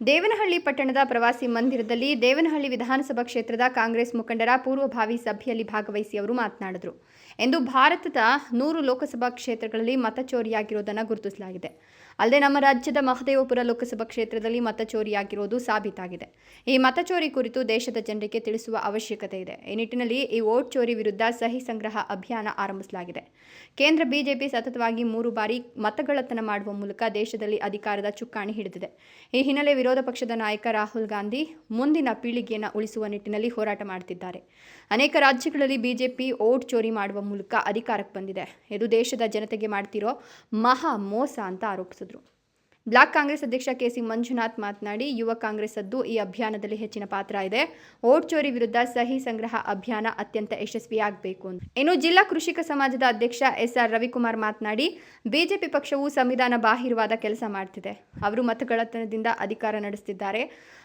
ದೇವನಹಳ್ಳಿ ಪಟ್ಟಣದ ಪ್ರವಾಸಿ ಮಂದಿರದಲ್ಲಿ ದೇವನಹಳ್ಳಿ ವಿಧಾನಸಭಾ ಕ್ಷೇತ್ರದ ಕಾಂಗ್ರೆಸ್ ಮುಖಂಡರ ಪೂರ್ವಭಾವಿ ಸಭೆಯಲ್ಲಿ ಭಾಗವಹಿಸಿ ಅವರು ಮಾತನಾಡಿದರು. ಎಂದು ಭಾರತದ ನೂರು ಲೋಕಸಭಾ ಕ್ಷೇತ್ರಗಳಲ್ಲಿ ಮತ ಚೋರಿಯಾಗಿರುವುದನ್ನು ಗುರುತಿಸಲಾಗಿದೆ. ಅಲ್ಲದೆ ನಮ್ಮ ರಾಜ್ಯದ ಮಹದೇವಪುರ ಲೋಕಸಭಾ ಕ್ಷೇತ್ರದಲ್ಲಿ ಮತ ಚೋರಿಯಾಗಿರುವುದು ಸಾಬೀತಾಗಿದೆ. ಈ ಮತ ಚೋರಿ ಕುರಿತು ದೇಶದ ಜನರಿಗೆ ತಿಳಿಸುವ ಅವಶ್ಯಕತೆ ಇದೆ. ಈ ನಿಟ್ಟಿನಲ್ಲಿ ಈ ವೋಟ್ ಚೋರಿ ವಿರುದ್ಧ ಸಹಿ ಸಂಗ್ರಹ ಅಭಿಯಾನ ಆರಂಭಿಸಲಾಗಿದೆ. ಕೇಂದ್ರ ಬಿಜೆಪಿ ಸತತವಾಗಿ ಮೂರು ಬಾರಿ ಮತಗಳತನ ಮಾಡುವ ಮೂಲಕ ದೇಶದಲ್ಲಿ ಅಧಿಕಾರದ ಚುಕ್ಕಾಣಿ ಹಿಡಿದಿದೆ. ಈ ಹಿನ್ನೆಲೆ ವಿರೋಧ ಪಕ್ಷದ ನಾಯಕ ರಾಹುಲ್ ಗಾಂಧಿ ಮುಂದಿನ ಪೀಳಿಗೆಯನ್ನು ಉಳಿಸುವ ನಿಟ್ಟಿನಲ್ಲಿ ಹೋರಾಟ ಮಾಡುತ್ತಿದ್ದಾರೆ. ಅನೇಕ ರಾಜ್ಯಗಳಲ್ಲಿ ಬಿಜೆಪಿ ಓಟ್ ಚೋರಿ ಮಾಡುವ ಮೂಲಕ ಅಧಿಕಾರಕ್ಕೆ ಬಂದಿದೆ. ಇದು ದೇಶದ ಜನತೆಗೆ ಮಾಡ್ತಿರೋ ಮಹಾ ಮೋಸ ಅಂತ ಆರೋಪಿಸಿದರು. ಬ್ಲಾಕ್ ಕಾಂಗ್ರೆಸ್ ಅಧ್ಯಕ್ಷ ಕೆ ಸಿ ಮಂಜುನಾಥ್ ಮಾತನಾಡಿ, ಯುವ ಕಾಂಗ್ರೆಸ್ಸದ್ದು ಈ ಅಭಿಯಾನದಲ್ಲಿ ಹೆಚ್ಚಿನ ಪಾತ್ರ ಇದೆ. ಓಟ್ ಚೋರಿ ವಿರುದ್ಧ ಸಹಿ ಸಂಗ್ರಹ ಅಭಿಯಾನ ಅತ್ಯಂತ ಯಶಸ್ವಿಯಾಗಬೇಕು ಇನ್ನು ಜಿಲ್ಲಾ ಕೃಷಿಕ ಸಮಾಜದ ಅಧ್ಯಕ್ಷ ಎಸ್ ಆರ್ ರವಿಕುಮಾರ್ ಮಾತನಾಡಿ, ಬಿಜೆಪಿ ಪಕ್ಷವು ಸಂವಿಧಾನ ಬಾಹಿರವಾದ ಕೆಲಸ ಮಾಡ್ತಿದೆ. ಅವರು ಮತಗಳತನದಿಂದ ಅಧಿಕಾರ ನಡೆಸುತ್ತಿದ್ದಾರೆ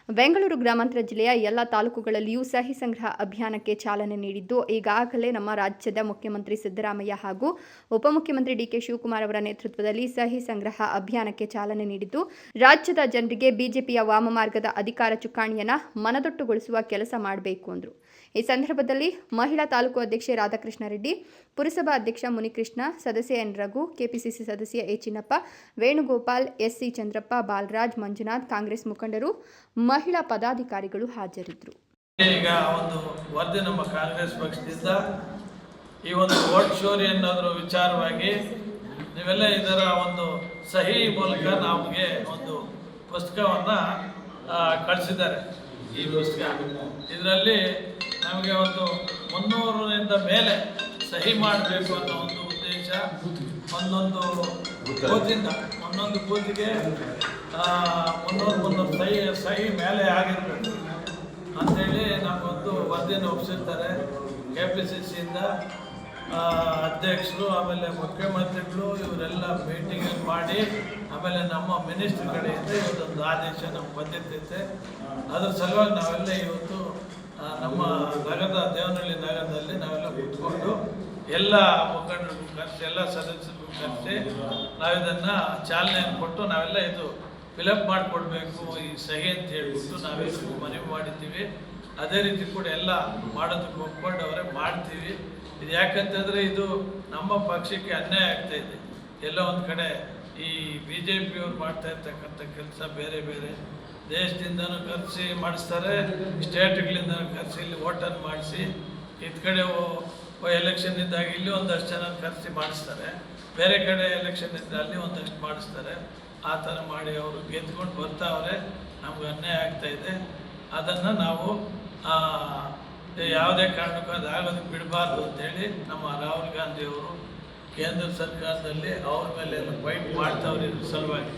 ಬೆಂಗಳೂರು ಗ್ರಾಮಾಂತರ ಜಿಲ್ಲೆಯ ಎಲ್ಲ ತಾಲೂಕುಗಳಲ್ಲಿಯೂ ಸಹಿ ಸಂಗ್ರಹ ಅಭಿಯಾನಕ್ಕೆ ಚಾಲನೆ ನೀಡಿದ್ದು, ಈಗಾಗಲೇ ನಮ್ಮ ರಾಜ್ಯದ ಮುಖ್ಯಮಂತ್ರಿ ಸಿದ್ದರಾಮಯ್ಯ ಹಾಗೂ ಉಪಮುಖ್ಯಮಂತ್ರಿ ಡಿಕೆ ಶಿವಕುಮಾರ್ ಅವರ ನೇತೃತ್ವದಲ್ಲಿ ಸಹಿ ಸಂಗ್ರಹ ಅಭಿಯಾನಕ್ಕೆ ಚಾಲನೆ ನೀಡಿದ್ದು, ರಾಜ್ಯದ ಜನರಿಗೆ ಬಿಜೆಪಿಯ ವಾಮಮಾರ್ಗದ ಅಧಿಕಾರ ಚುಕ್ಕಾಣಿಯನ್ನ ಮನದೊಟ್ಟುಗೊಳಿಸುವ ಕೆಲಸ ಮಾಡಬೇಕು ಅಂದರು. ಈ ಸಂದರ್ಭದಲ್ಲಿ ಮಹಿಳಾ ತಾಲೂಕು ಅಧ್ಯಕ್ಷೆ ರಾಧಾಕೃಷ್ಣ ರೆಡ್ಡಿ ಪುರಸಭಾ ಅಧ್ಯಕ್ಷ ಮುನಿಕೃಷ್ಣ, ಸದಸ್ಯ ಎನ್ ರಘು, ಕೆಪಿಸಿಸಿ ಸದಸ್ಯ A Chinnappa, Venugopal, SC Chandrappa, Balraj, Manjunath, Congress ಮುಖಂಡರು, ಮಹಿಳಾ ಪದಾಧಿಕಾರಿಗಳು ಹಾಜರಿದ್ದರು ಈಗ ಒಂದು ವರದಿ ನಮ್ಮ ಕಾಂಗ್ರೆಸ್ ಪಕ್ಷದಿಂದ ಈ ಒಂದು ವೋಟ್ ಶೋರಿ ಅನ್ನೋದ್ರ ವಿಚಾರವಾಗಿ ನೀವೆಲ್ಲ ಇದರ ಒಂದು ಸಹಿ ಮೂಲಕ ನಮಗೆ ಒಂದು ಪುಸ್ತಕವನ್ನು ಕಳಿಸಿದ್ದಾರೆ. ಈ ಪುಸ್ತಕ? ಇದರಲ್ಲಿ ನಮಗೆ ಒಂದು ಮುನ್ನೂರರಿಂದ ಮೇಲೆ ಸಹಿ ಮಾಡಬೇಕು ಅನ್ನೋ ಒಂದು ಉದ್ದೇಶ ಒಂದೊಂದು ಬೂತಿಂದ ಒಂದೊಂದು ಬೂತಿಗೆ ಮುನ್ನೂರು ಮುನ್ನೂರು ಸಹಿ ಸಹಿ ಮೇಲೆ ಆಗಿರಬೇಕು. ಅಂತೇಳಿ ನಮಗೊಂದು ವರದಿಯನ್ನು ಒಪ್ಪಿಸಿರ್ತಾರೆ ಕೆ ಪಿ ಸಿ ಸಿಯಿಂದ ಅಧ್ಯಕ್ಷರು, ಆಮೇಲೆ ಮುಖ್ಯಮಂತ್ರಿಗಳು, ಇವರೆಲ್ಲ ಮೀಟಿಂಗ್ ಮಾಡಿ, ಆಮೇಲೆ ನಮ್ಮ ಮಿನಿಸ್ಟ್ರ್ ಕಡೆಯಿಂದ ಇವತ್ತೊಂದು ಆದೇಶ ನಮ್ಗೆ ಬಂದಿರ್ತೈತೆ. ಅದ್ರ ಸಲುವಾಗಿ ನಾವೆಲ್ಲ ಇವತ್ತು ನಮ್ಮ ನಗರದ, ದೇವನಹಳ್ಳಿ ನಗರದಲ್ಲಿ ನಾವೆಲ್ಲ ಕೂತ್ಕೊಂಡು ಎಲ್ಲ ಮುಖಂಡರಿಗೂ ಕರೆಸಿ, ಎಲ್ಲ ಸದಸ್ಯರಿಗೂ ಕರೆಸಿ ನಾವಿದನ್ನು ಚಾಲನೆಯನ್ನು ಕೊಟ್ಟು ನಾವೆಲ್ಲ ಇದು ಫಿಲಪ್ ಮಾಡಿಕೊಡ್ಬೇಕು, ಈ ಸಹಿ ಅಂತ ಹೇಳ್ಬಿಟ್ಟು ನಾವೇ ಮನವಿ ಮಾಡಿದ್ದೀವಿ. ಅದೇ ರೀತಿ ಕೂಡ ಎಲ್ಲ ಮಾಡೋದಕ್ಕೆ ಅವರೇ ಮಾಡ್ತೀವಿ. ಇದು ಯಾಕಂತಂದರೆ ಇದು ನಮ್ಮ ಪಕ್ಷಕ್ಕೆ ಅನ್ಯಾಯ ಆಗ್ತಾ ಇದೆ. ಎಲ್ಲೋ ಒಂದು ಕಡೆ ಈ ಬಿ ಜೆ ಪಿಯವ್ರು ಮಾಡ್ತಾ ಇರ್ತಕ್ಕಂಥ ಕೆಲಸ ಬೇರೆ ಬೇರೆ. ದೇಶದಿಂದನೂ ಖರ್ಚು ಮಾಡಿಸ್ತಾರೆ ಸ್ಟೇಟ್ಗಳಿಂದ ಖರ್ಚು ಇಲ್ಲಿ ಓಟನ್ನು ಮಾಡಿಸಿ, ಇದ್ ಕಡೆ ಎಲೆಕ್ಷನ್ ಇದ್ದಾಗ ಇಲ್ಲಿ ಒಂದಷ್ಟು ಜನ ಖರ್ಚು ಮಾಡಿಸ್ತಾರೆ. ಬೇರೆ ಕಡೆ ಎಲೆಕ್ಷನ್ ಇದ್ದರೆ ಅಲ್ಲಿ ಒಂದಷ್ಟು ಮಾಡಿಸ್ತಾರೆ. ಆ ಥರ ಮಾಡಿ ಅವರು ಗೆದ್ಕೊಂಡು ಬರ್ತಾವ್ರೆ. ನಮ್ಗೆ ಅನ್ಯಾಯ ಆಗ್ತಾಯಿದೆ ಅದನ್ನು ನಾವು ಯಾವುದೇ ಕಾರಣಕ್ಕೂ ಅದು ಆಗೋದಕ್ಕೆ ಬಿಡಬಾರ್ದು ಅಂತೇಳಿ ನಮ್ಮ ರಾಹುಲ್ ಗಾಂಧಿಯವರು ಕೇಂದ್ರ ಸರ್ಕಾರದಲ್ಲಿ ಅವ್ರ ಮೇಲೆ ಫೈಟ್ ಮಾಡ್ತಾವ್ರೆ ಸಲುವಾಗಿ.